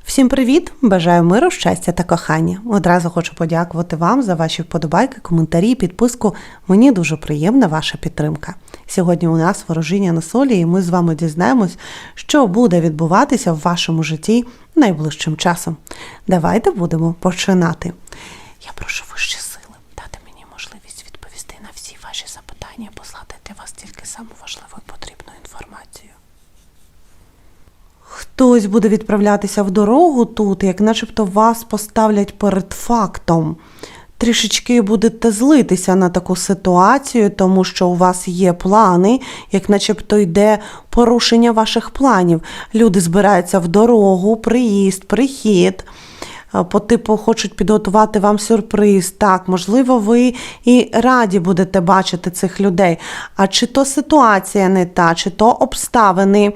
Всім привіт! Бажаю миру, щастя та кохання. Одразу хочу подякувати вам за ваші вподобайки, коментарі, підписку. Мені дуже приємна ваша підтримка. Сьогодні у нас ворожіння на солі, і ми з вами дізнаємось, що буде відбуватися в вашому житті найближчим часом. Давайте будемо починати. Я прошу вищі сили дати мені можливість відповісти на всі ваші запитання, послати для вас тільки саму важливу і потрібну інформацію. Хтось буде відправлятися в дорогу тут, як начебто вас поставлять перед фактом. Трішечки будете злитися на таку ситуацію, тому що у вас є плани, як начебто йде порушення ваших планів. Люди збираються в дорогу, приїзд, прихід. По типу хочуть підготувати вам сюрприз. Так, можливо, ви і раді будете бачити цих людей. А чи то ситуація не та, чи то обставини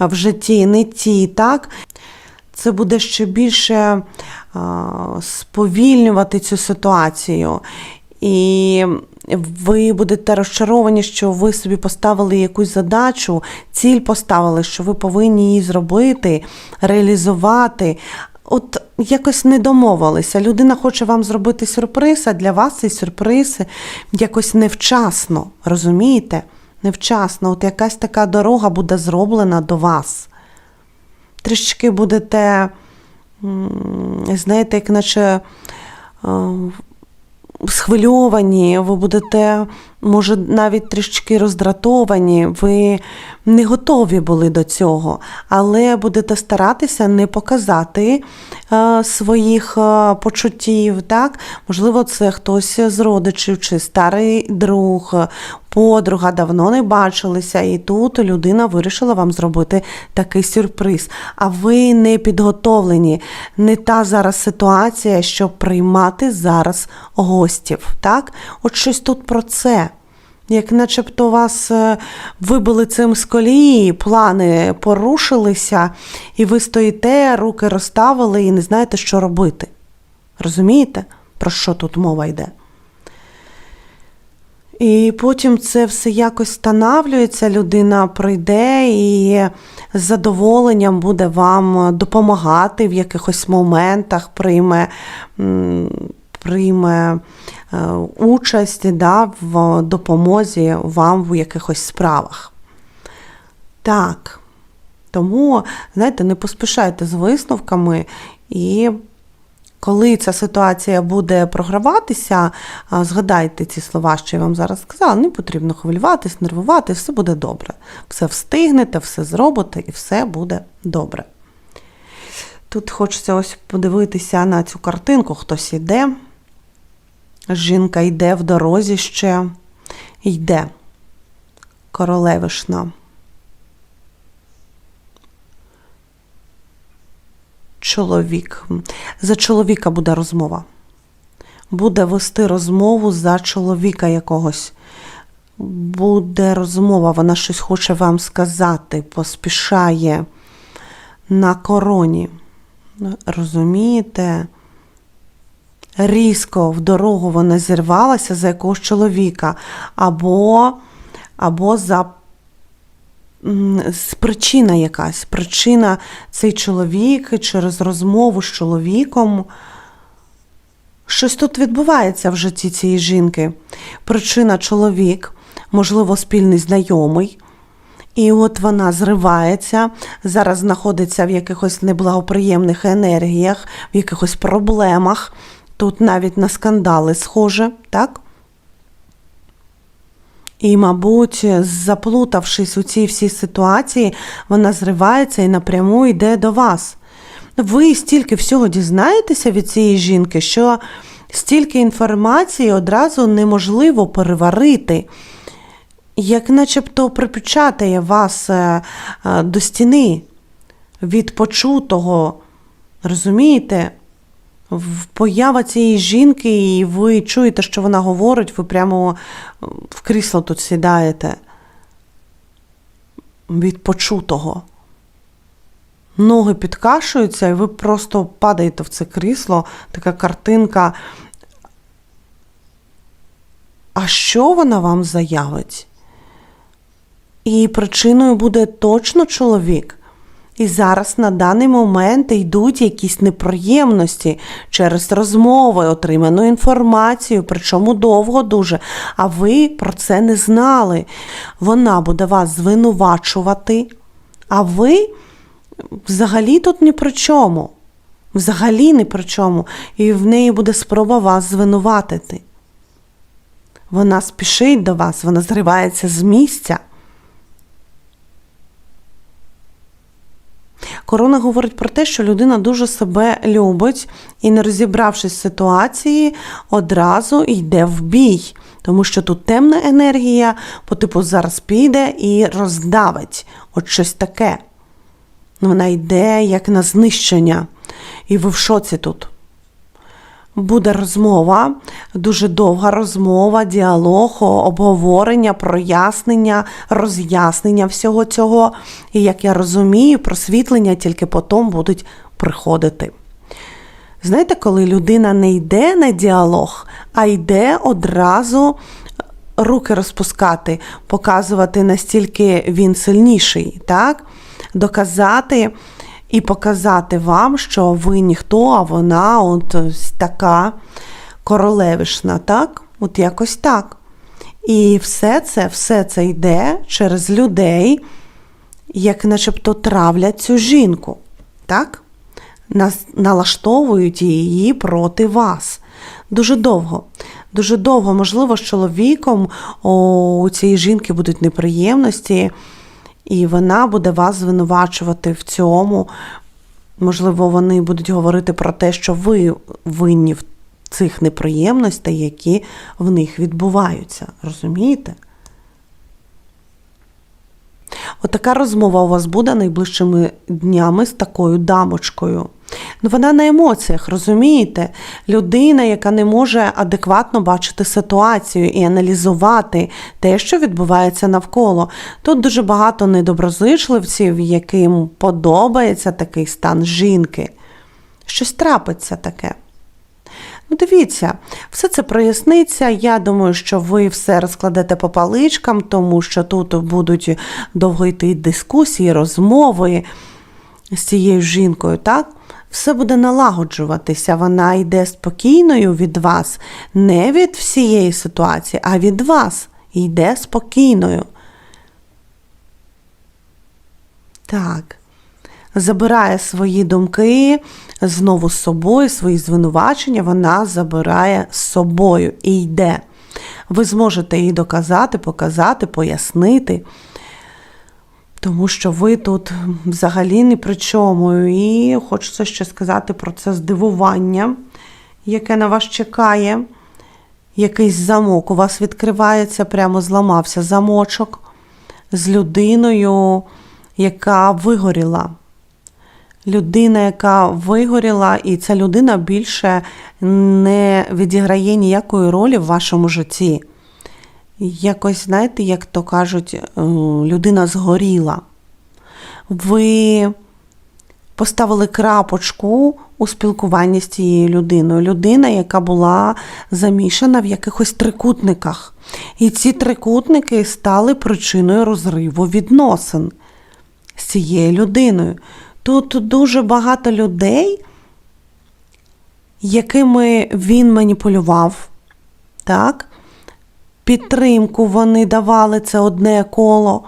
в житті не ті, так? Це буде ще більше а, сповільнювати цю ситуацію. І ви будете розчаровані, що ви собі поставили якусь задачу, ціль поставили, що ви повинні її зробити, реалізувати. От якось не домовилися. Людина хоче вам зробити сюрприз, а для вас цей сюрприз якось невчасно, розумієте? Невчасно. От якась така дорога буде зроблена до вас. Трішки будете, знаєте, як наче е, схвильовані, ви будете, може, навіть трішки роздратовані, ви не готові були до цього, але будете старатися не показати е, своїх е, почуттів. Так? Можливо, це хтось з родичів чи старий друг, подруга, давно не бачилися, і тут людина вирішила вам зробити такий сюрприз. А ви не підготовлені, не та зараз ситуація, щоб приймати зараз гостів. Так? От щось тут про це. Як начебто вас е, вибили цим з колії, плани порушилися, і ви стоїте, руки розставили і не знаєте, що робити. Розумієте, про що тут мова йде? І потім це все якось встановлюється, людина прийде і з задоволенням буде вам допомагати в якихось моментах, прийме, прийме е, участь да, в допомозі вам в якихось справах. Так. Тому, знаєте, не поспішайте з висновками і коли ця ситуація буде програватися, згадайте ці слова, що я вам зараз сказала, не потрібно хвилюватись, нервувати, все буде добре. Все встигнете, все зробите і все буде добре. Тут хочеться ось подивитися на цю картинку, хтось йде. Жінка йде в дорозі ще, йде королевишна. чоловік. За чоловіка буде розмова. Буде вести розмову за чоловіка якогось. Буде розмова, вона щось хоче вам сказати, поспішає на короні. Розумієте? Різко в дорогу вона зірвалася за якогось чоловіка, або, або за причина якась. Причина цей чоловік через розмову з чоловіком. Щось тут відбувається в житті цієї жінки. Причина чоловік, можливо, спільний знайомий. І от вона зривається, зараз знаходиться в якихось неблагоприємних енергіях, в якихось проблемах. Тут навіть на скандали схоже, так? І, мабуть, заплутавшись у цій всій ситуації, вона зривається і напряму йде до вас. Ви стільки всього дізнаєтеся від цієї жінки, що стільки інформації одразу неможливо переварити, як начебто припечатає вас е, е, до стіни від почутого. Розумієте? Поява цієї жінки, і ви чуєте, що вона говорить, ви прямо е, в крісло тут сідаєте від почутого. Ноги підкашуються, і ви просто падаєте в це крісло, така картинка. А що вона вам заявить? І причиною буде точно чоловік. І зараз на даний момент йдуть якісь неприємності через розмови, отриману інформацію, причому довго дуже. А ви про це не знали. Вона буде вас звинувачувати, а ви взагалі тут ні при чому. Взагалі ні при чому. І в неї буде спроба вас звинуватити. Вона спішить до вас, вона зривається з місця. Корона говорить про те, що людина дуже себе любить і, не розібравшись з ситуації, одразу йде в бій. Тому що тут темна енергія, по типу зараз піде і роздавить. От щось таке. Вона йде як на знищення. І ви в шоці тут. Буде розмова, дуже довга розмова, діалог, обговорення, прояснення, роз'яснення всього цього. І, як я розумію, просвітлення тільки потім будуть приходити. Знаєте, коли людина не йде на діалог, а йде одразу руки розпускати, показувати, настільки він сильніший, так? доказати і показати вам, що ви ніхто, а вона от така королевишна, так? От якось так. І все це, все це йде через людей, як начебто травлять цю жінку, так? Нас налаштовують її проти вас. Дуже довго. Дуже довго, можливо, з чоловіком у цієї жінки будуть неприємності. І вона буде вас звинувачувати в цьому. Можливо, вони будуть говорити про те, що ви винні в цих неприємностей, які в них відбуваються. Розумієте? Отака розмова у вас буде найближчими днями з такою дамочкою. Ну, Вона на емоціях, розумієте? Людина, яка не може адекватно бачити ситуацію і аналізувати те, що відбувається навколо. Тут дуже багато недоброзичливців, яким подобається такий стан жінки. Щось трапиться таке. Ну, дивіться, все це проясниться. Я думаю, що ви все розкладете по паличкам, тому що тут будуть довго йти дискусії, розмови з цією жінкою, так? Все буде налагоджуватися, вона йде спокійною від вас, не від всієї ситуації, а від вас йде спокійною. Так. Забирає свої думки знову з собою, свої звинувачення, вона забирає з собою і йде. Ви зможете їй доказати, показати, пояснити тому що ви тут взагалі ні при чому. І хочеться ще сказати про це здивування, яке на вас чекає. Якийсь замок у вас відкривається, прямо зламався замочок з людиною, яка вигоріла. Людина, яка вигоріла, і ця людина більше не відіграє ніякої ролі в вашому житті. Якось, знаєте, як то кажуть, е, людина згоріла. Ви поставили крапочку у спілкуванні з цією людиною. Людина, яка була замішана в якихось трикутниках. І ці трикутники стали причиною розриву відносин з цією людиною. Тут дуже багато людей, якими він маніпулював. так? підтримку вони давали це одне коло.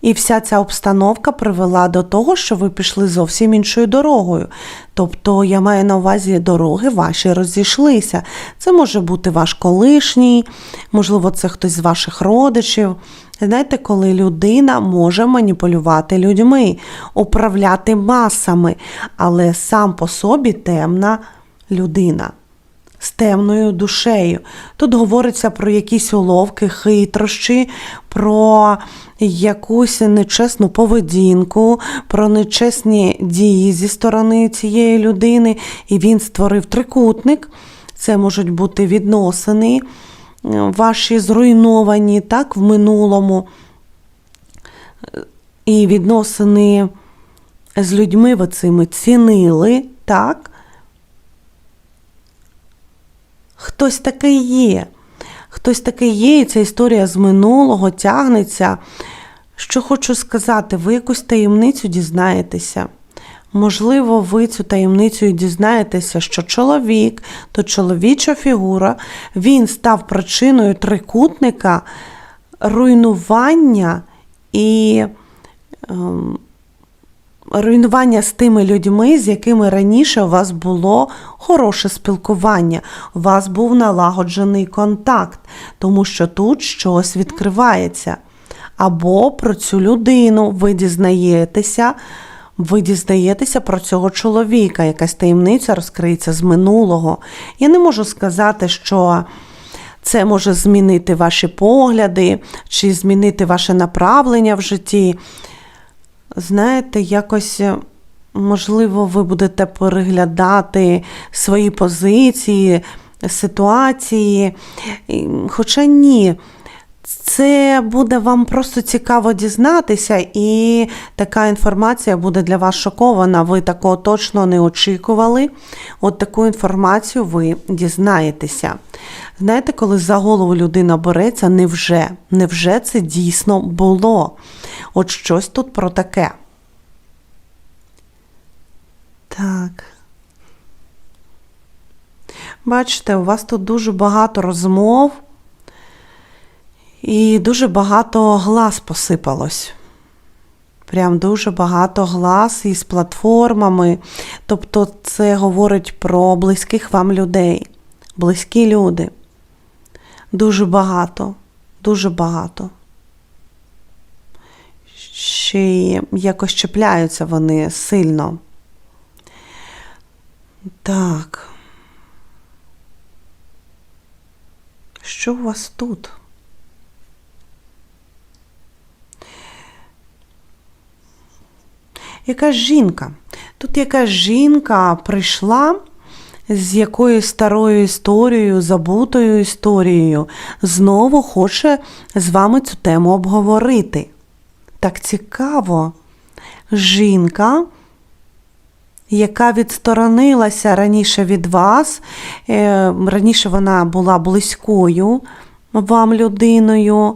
І вся ця обстановка привела до того, що ви пішли зовсім іншою дорогою. Тобто, я маю на увазі дороги ваші розійшлися. Це може бути ваш колишній, можливо, це хтось з ваших родичів. Знаєте, коли людина може маніпулювати людьми, управляти масами, але сам по собі темна людина з темною душею. Тут говориться про якісь уловки, хитрощі, про якусь нечесну поведінку, про нечесні дії зі сторони цієї людини. І він створив трикутник. Це можуть бути відносини, ваші зруйновані так, в минулому. І відносини з людьми ви цими цінили, так? Хтось такий є. Хтось такий є, і ця історія з минулого тягнеться. Що хочу сказати, ви якусь таємницю дізнаєтеся. Можливо, ви цю таємницю і дізнаєтеся, що чоловік, то чоловіча фігура, він став причиною трикутника руйнування і ем, руйнування з тими людьми, з якими раніше у вас було хороше спілкування, у вас був налагоджений контакт, тому що тут щось відкривається. Або про цю людину ви дізнаєтеся, ви дізнаєтеся про цього чоловіка, якась таємниця розкриється з минулого. Я не можу сказати, що це може змінити ваші погляди чи змінити ваше направлення в житті. Знаєте, якось, е, можливо, ви будете переглядати свої позиції, ситуації. Хоча ні, це буде вам просто цікаво дізнатися, і така інформація буде для вас шокована. Ви такого точно не очікували. От таку інформацію ви дізнаєтеся. Знаєте, коли за голову людина береться, невже? Невже це дійсно було? От щось тут про таке. Так. Бачите, у вас тут дуже багато розмов. І дуже багато глаз посипалось. Прям дуже багато глаз із платформами. Тобто це говорить про близьких вам людей. Близькі люди. Дуже багато, дуже багато. Ще й якось чіпляються вони сильно. Так. Що у вас тут? Якась жінка. Тут якась жінка прийшла з якоюсь старою історією, забутою історією, знову хоче з вами цю тему обговорити. Так цікаво. Жінка, яка відсторонилася раніше від вас, е, раніше вона була близькою вам людиною,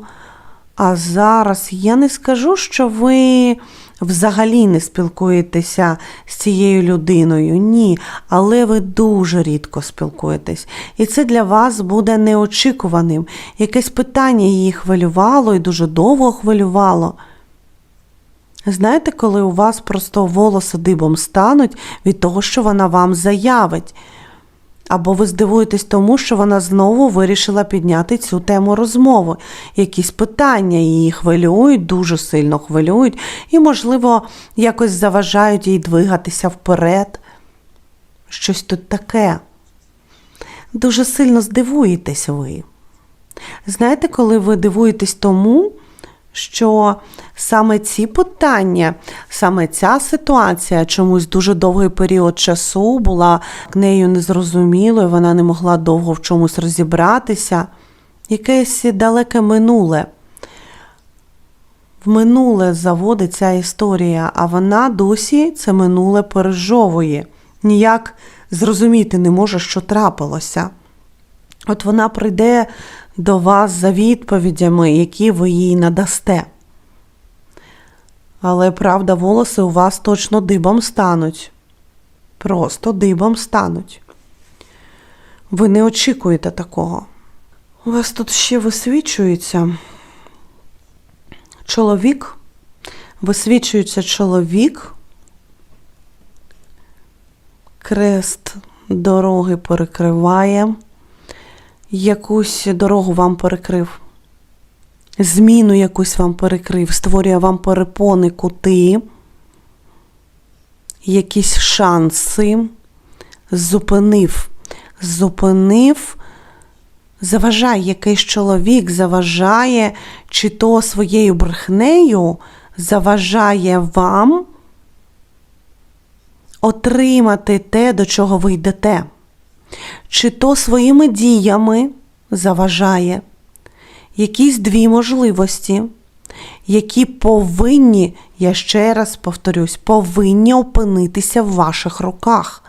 а зараз я не скажу, що ви взагалі не спілкуєтеся з цією людиною. Ні, але ви дуже рідко спілкуєтесь. І це для вас буде неочікуваним. Якесь питання її хвилювало і дуже довго хвилювало. Знаєте, коли у вас просто волоси дибом стануть від того, що вона вам заявить. Або ви здивуєтесь тому, що вона знову вирішила підняти цю тему розмови. Якісь питання її хвилюють, дуже сильно хвилюють, і, можливо, якось заважають їй двигатися вперед. Щось тут таке. Дуже сильно здивуєтесь ви. Знаєте, коли ви дивуєтесь тому, що саме ці питання, саме ця ситуація чомусь дуже довгий період часу була нею незрозумілою, вона не могла довго в чомусь розібратися. Якесь далеке минуле. В минуле заводить ця історія, а вона досі це минуле пережовує. Ніяк зрозуміти не може, що трапилося. От вона прийде до вас за відповідями, які ви їй надасте. Але правда, волоси у вас точно дибом стануть. Просто дибом стануть. Ви не очікуєте такого. У вас тут ще висвічується чоловік, висвічується чоловік, крест дороги перекриває якусь дорогу вам перекрив, зміну якусь вам перекрив, створює вам перепони кути, якісь шанси, зупинив, зупинив, заважає якийсь чоловік, заважає, чи то своєю брехнею заважає вам отримати те, до чого ви йдете чи то своїми діями заважає якісь дві можливості, які повинні, я ще раз повторюсь, повинні опинитися в ваших руках.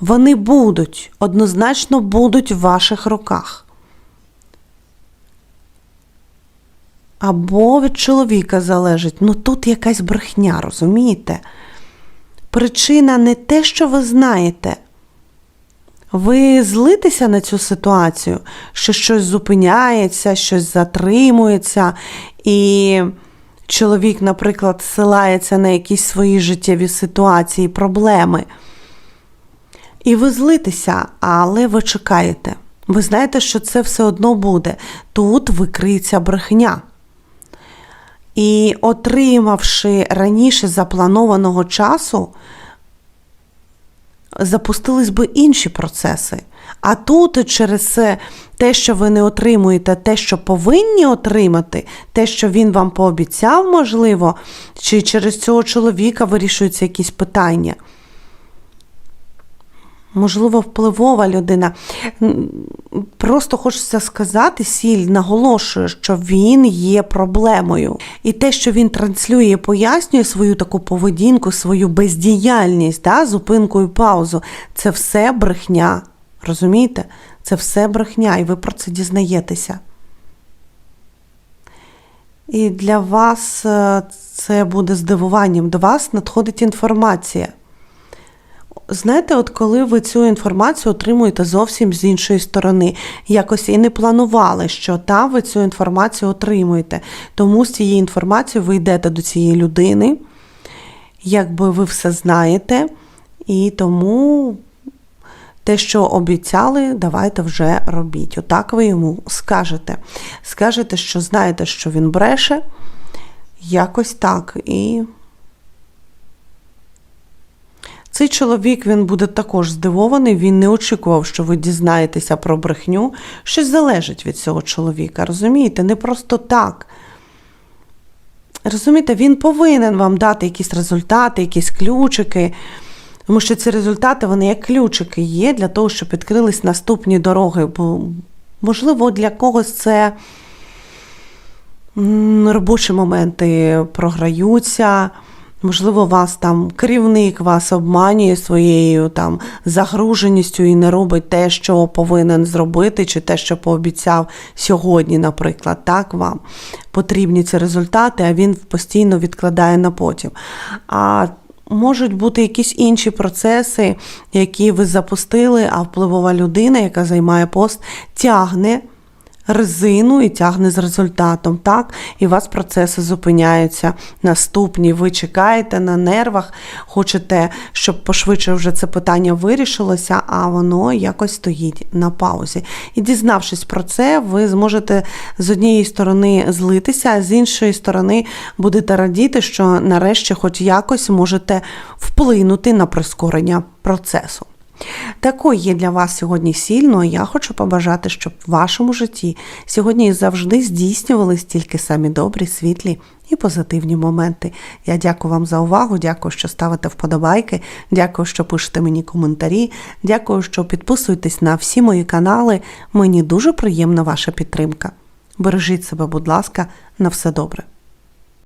Вони будуть, однозначно будуть в ваших руках. або від чоловіка залежить. Ну тут якась брехня, розумієте? Причина не те, що ви знаєте. Ви злитеся на цю ситуацію, що щось зупиняється, щось затримується, і чоловік, наприклад, силається на якісь свої життєві ситуації, проблеми. І ви злитеся, але ви чекаєте. Ви знаєте, що це все одно буде. Тут викриється брехня. І отримавши раніше запланованого часу, запустились би інші процеси. А тут через те, що ви не отримуєте те, що повинні отримати, те, що він вам пообіцяв, можливо, чи через цього чоловіка вирішуються якісь питання. Можливо, впливова людина. Просто хочеться сказати, сіль наголошує, що він є проблемою. І те, що він транслює пояснює свою таку поведінку, свою бездіяльність, да, зупинку і паузу, це все брехня. Розумієте? Це все брехня, і ви про це дізнаєтеся. І для вас е, це буде здивуванням. До вас надходить інформація. Знаєте, от коли ви цю інформацію отримуєте зовсім з іншої сторони, якось і не планували, що та ви цю інформацію отримуєте. Тому з цією інформацією ви йдете до цієї людини, якби ви все знаєте, і тому те, що обіцяли, давайте вже робіть. Отак ви йому скажете. Скажете, що знаєте, що він бреше, якось так. І цей чоловік він буде також здивований, він не очікував, що ви дізнаєтеся про брехню. Щось залежить від цього чоловіка, розумієте? Не просто так. Розумієте, він повинен вам дати якісь результати, якісь ключики. Тому що ці результати, вони як ключики є для того, щоб відкрились наступні дороги. Бо, можливо, для когось це робочі моменти програються. Можливо, вас там керівник вас обманює своєю там загруженістю і не робить те, що повинен зробити, чи те, що пообіцяв сьогодні, наприклад, так вам потрібні ці результати, а він постійно відкладає на потім. А можуть бути якісь інші процеси, які ви запустили, а впливова людина, яка займає пост, тягне резину і тягне з результатом, так? І у вас процеси зупиняються. Наступні, ви чекаєте на нервах, хочете, щоб пошвидше вже це питання вирішилося, а воно якось стоїть на паузі. І дізнавшись про це, ви зможете з однієї сторони злитися, а з іншої сторони будете радіти, що нарешті, хоч якось, можете вплинути на прискорення процесу. Такою є для вас сьогодні сильно. Я хочу побажати, щоб в вашому житті сьогодні і завжди здійснювались тільки самі добрі, світлі і позитивні моменти. Я дякую вам за увагу, дякую, що ставите вподобайки, дякую, що пишете мені коментарі, дякую, що підписуєтесь на всі мої канали. Мені дуже приємна ваша підтримка. Бережіть себе, будь ласка, на все добре.